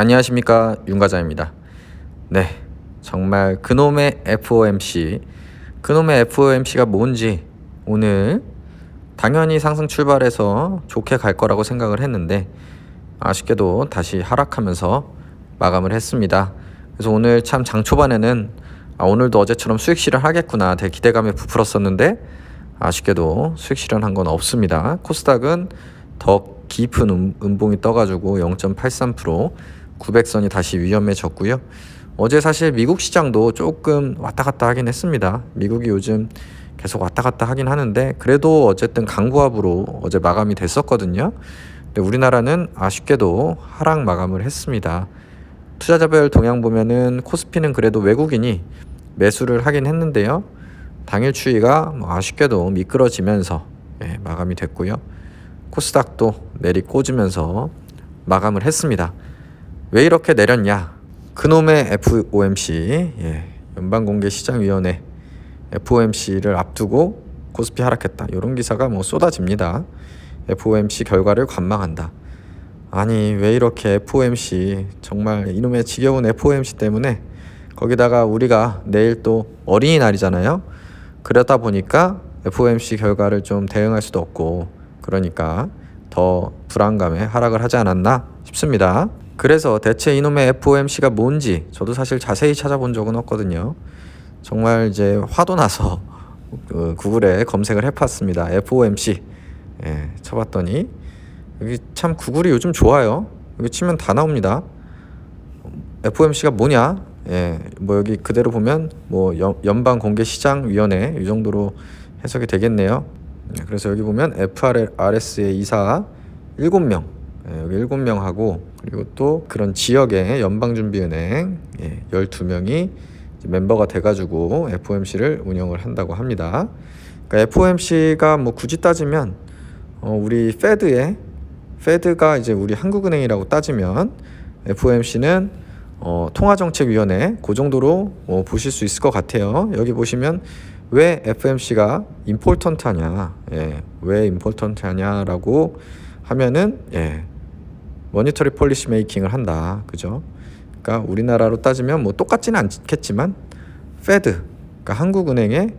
안녕하십니까 윤과장입니다. 네, 정말 그놈의 FOMC, 그놈의 FOMC가 뭔지 오늘 당연히 상승 출발해서 좋게 갈 거라고 생각을 했는데 아쉽게도 다시 하락하면서 마감을 했습니다. 그래서 오늘 참 장 초반에는 아, 오늘도 어제처럼 수익 실현하겠구나 되게 기대감에 부풀었었는데 아쉽게도 수익 실현한 건 없습니다. 코스닥은 더 깊은 음, 음봉이 떠가지고 0.83% 900선이 다시 위험해졌고요. 어제 사실 미국 시장도 조금 왔다 갔다 하긴 했습니다. 미국이 요즘 계속 왔다 갔다 하긴 하는데 그래도 어쨌든 강보합으로 어제 마감이 됐었거든요. 근데 우리나라는 아쉽게도 하락 마감을 했습니다. 투자자별 동향 보면은 코스피는 그래도 외국인이 매수를 하긴 했는데요. 당일 추이가 뭐 아쉽게도 미끄러지면서 예, 마감이 됐고요. 코스닥도 내리 꽂으면서 마감을 했습니다. 왜 이렇게 내렸냐? 그놈의 FOMC 예, 연방공개시장위원회 FOMC를 앞두고 코스피 하락했다. 이런 기사가 뭐 쏟아집니다. FOMC 결과를 관망한다. 아니 왜 이렇게 FOMC 정말 이놈의 지겨운 FOMC 때문에 거기다가 우리가 내일 또 어린이날이잖아요. 그러다 보니까 FOMC 결과를 좀 대응할 수도 없고 그러니까 더 불안감에 하락을 하지 않았나 싶습니다. 그래서 대체 이놈의 FOMC가 뭔지 저도 사실 자세히 찾아본 적은 없거든요. 정말 이제 화도 나서 그 구글에 검색을 해봤습니다. FOMC 예, 쳐봤더니 여기 참 구글이 요즘 좋아요. 여기 치면 다 나옵니다. FOMC가 뭐냐? 예, 뭐 여기 그대로 보면 뭐 연방 공개 시장 위원회 이 정도로 해석이 되겠네요. 예, 그래서 여기 보면 FRS의 이사 7명 예, 여기 7명하고 그리고 또 그런 지역의 연방준비은행 예, 12명이 멤버가 돼가지고 FOMC를 운영을 한다고 합니다. 그러니까 FOMC가 뭐 굳이 따지면 어, 우리 페드의 페드가 이제 우리 한국은행이라고 따지면 FOMC는 어, 통화정책위원회 그 정도로 어, 보실 수 있을 것 같아요. 여기 보시면 왜 FOMC가 임포턴트하냐, 예, 왜 임포턴트하냐라고 하면은 예, 모니터리 폴리시 메이킹을 한다, 그죠? 그러니까 우리나라로 따지면 뭐 똑같지는 않겠지만 페드, 그러니까 한국은행의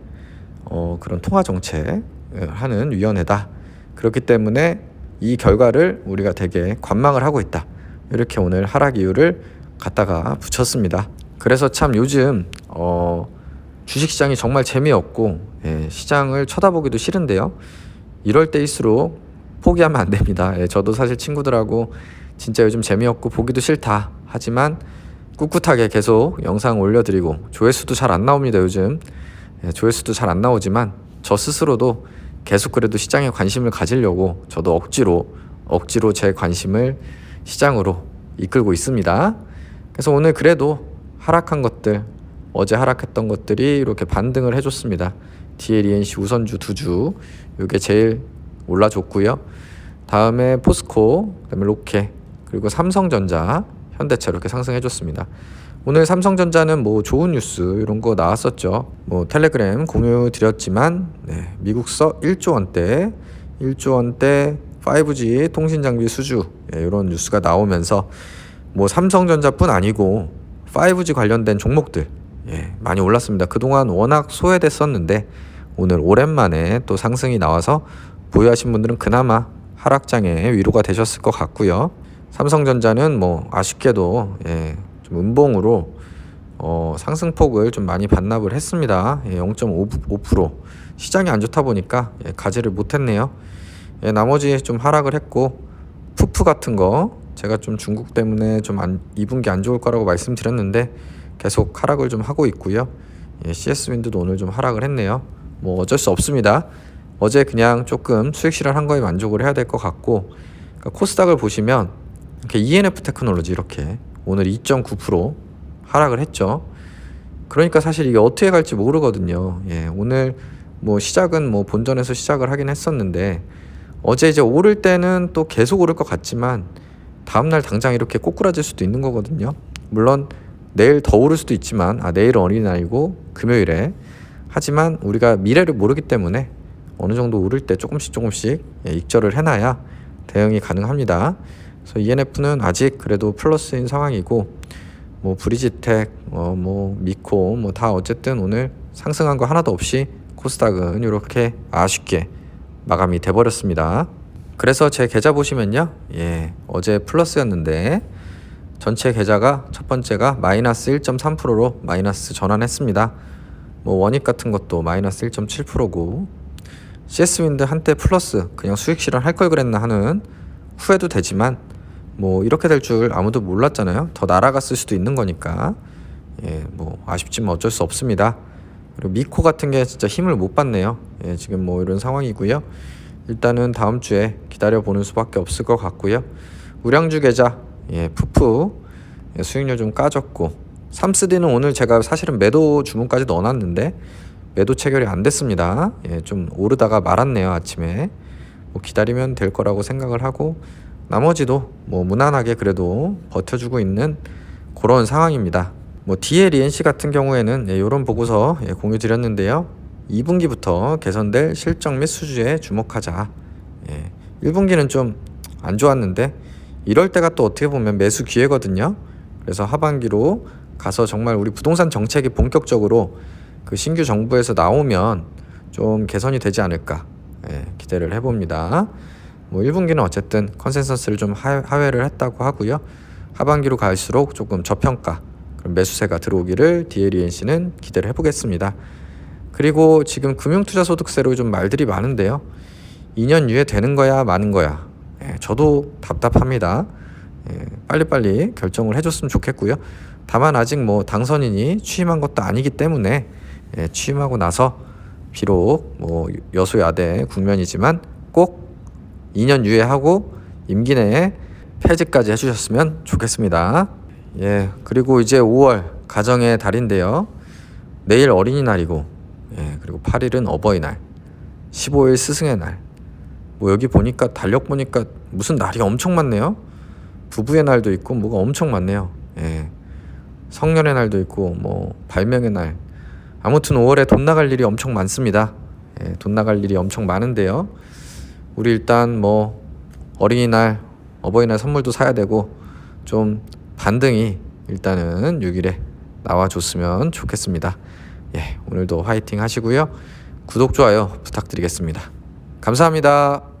어, 그런 통화 정책 하는 위원회다. 그렇기 때문에 이 결과를 우리가 되게 관망을 하고 있다. 이렇게 오늘 하락 이유를 갖다가 붙였습니다. 그래서 참 요즘 어, 주식시장이 정말 재미없고 예, 시장을 쳐다보기도 싫은데요. 이럴 때일수록 포기하면 안 됩니다. 예, 저도 사실 친구들하고 진짜 요즘 재미없고 보기도 싫다. 하지만 꿋꿋하게 계속 영상 올려드리고 조회수도 잘 안 나옵니다. 요즘 예, 조회수도 잘 안 나오지만 저 스스로도 계속 그래도 시장에 관심을 가지려고 저도 억지로 억지로 제 관심을 시장으로 이끌고 있습니다. 그래서 오늘 그래도 하락한 것들 어제 하락했던 것들이 이렇게 반등을 해줬습니다. DLENC 우선주 두 주, 이게 제일 올라줬고요. 다음에 포스코, 그다음에 로케, 그리고 삼성전자, 현대차 이렇게 상승해 줬습니다. 오늘 삼성전자는 뭐 좋은 뉴스 이런 거 나왔었죠. 뭐 텔레그램 공유 드렸지만 네, 미국서 1조 원대, 1조 원대 5G 통신 장비 수주 예, 이런 뉴스가 나오면서 뭐 삼성전자뿐 아니고 5G 관련된 종목들 예, 많이 올랐습니다. 그동안 워낙 소외됐었는데 오늘 오랜만에 또 상승이 나와서 보유하신 분들은 그나마 하락장에 위로가 되셨을 것 같고요. 삼성전자는 뭐 아쉽게도 예, 좀 음봉으로 어, 상승폭을 좀 많이 반납을 했습니다. 예, 0.5% 시장이 안 좋다 보니까 예, 가지를 못했네요. 예, 나머지 좀 하락을 했고 푸프 같은 거 제가 좀 중국 때문에 좀 안, 2분기 안 좋을 거라고 말씀드렸는데 계속 하락을 좀 하고 있고요. 예, CS 윈드도 오늘 좀 하락을 했네요. 뭐 어쩔 수 없습니다. 어제 그냥 조금 수익 실현한 거에 만족을 해야 될 것 같고 그러니까 코스닥을 보시면 이렇게 ENF 테크놀로지 이렇게 오늘 2.9% 하락을 했죠. 그러니까 사실 이게 어떻게 갈지 모르거든요. 예, 오늘 뭐 시작은 뭐 본전에서 시작을 하긴 했었는데 어제 이제 오를 때는 또 계속 오를 것 같지만 다음날 당장 이렇게 꼬꾸라질 수도 있는 거거든요. 물론 내일 더 오를 수도 있지만 아 내일은 어린이날이고 금요일에 하지만 우리가 미래를 모르기 때문에 어느 정도 오를 때 조금씩 조금씩 예, 익절을 해놔야 대응이 가능합니다. 그래서 ENF는 아직 그래도 플러스인 상황이고 뭐 브리지텍, 어, 뭐 미코, 뭐 다 어쨌든 오늘 상승한 거 하나도 없이 코스닥은 이렇게 아쉽게 마감이 돼버렸습니다. 그래서 제 계좌 보시면요, 예, 어제 플러스였는데 전체 계좌가 첫 번째가 마이너스 1.3%로 마이너스 전환했습니다. 뭐 원익 같은 것도 마이너스 1.7%고 CS 윈드 한때 플러스 그냥 수익 실현 할 걸 그랬나 하는 후회도 되지만 뭐 이렇게 될 줄 아무도 몰랐잖아요. 더 날아갔을 수도 있는 거니까 예, 뭐 아쉽지만 어쩔 수 없습니다. 그리고 미코 같은 게 진짜 힘을 못 받네요. 예, 지금 뭐 이런 상황이고요. 일단은 다음 주에 기다려 보는 수밖에 없을 것 같고요. 우량주 계좌 예, 푸푸 예, 수익률 좀 까졌고 삼스디는 오늘 제가 사실은 매도 주문까지 넣어놨는데 매도 체결이 안 됐습니다. 예, 좀 오르다가 말았네요 아침에. 뭐 기다리면 될 거라고 생각을 하고 나머지도 뭐 무난하게 그래도 버텨주고 있는 그런 상황입니다. 뭐 DLENC 같은 경우에는 예, 이런 보고서 예, 공유 드렸는데요. 2분기부터 개선될 실적 및 수주에 주목하자. 예, 1분기는 좀 안 좋았는데 이럴 때가 또 어떻게 보면 매수 기회거든요. 그래서 하반기로 가서 정말 우리 부동산 정책이 본격적으로 그 신규 정부에서 나오면 좀 개선이 되지 않을까 예, 기대를 해봅니다. 뭐 1분기는 어쨌든 컨센서스를 좀 하, 하회를 했다고 하고요. 하반기로 갈수록 조금 저평가 그런 매수세가 들어오기를 DLENC는 기대를 해보겠습니다. 그리고 지금 금융투자소득세로 좀 말들이 많은데요. 2년 유예 되는 거야 마는 거야. 예, 저도 답답합니다. 예, 빨리빨리 결정을 해줬으면 좋겠고요. 다만 아직 뭐 당선인이 취임한 것도 아니기 때문에 예, 취임하고 나서 비록 뭐 여소야대 국면이지만 꼭 2년 유예하고 임기 내에 폐지까지 해주셨으면 좋겠습니다. 예, 그리고 이제 5월 가정의 달인데요. 내일 어린이날이고, 예, 그리고 8일은 어버이날, 15일 스승의 날. 뭐 여기 보니까 달력 보니까 무슨 날이 엄청 많네요. 부부의 날도 있고 뭐가 엄청 많네요. 예. 성년의 날도 있고 뭐 발명의 날. 아무튼 5월에 돈 나갈 일이 엄청 많습니다. 예, 돈 나갈 일이 엄청 많은데요. 우리 일단 뭐 어린이날, 어버이날 선물도 사야 되고 좀 반등이 일단은 6일에 나와줬으면 좋겠습니다. 예, 오늘도 화이팅 하시고요. 구독, 좋아요 부탁드리겠습니다. 감사합니다.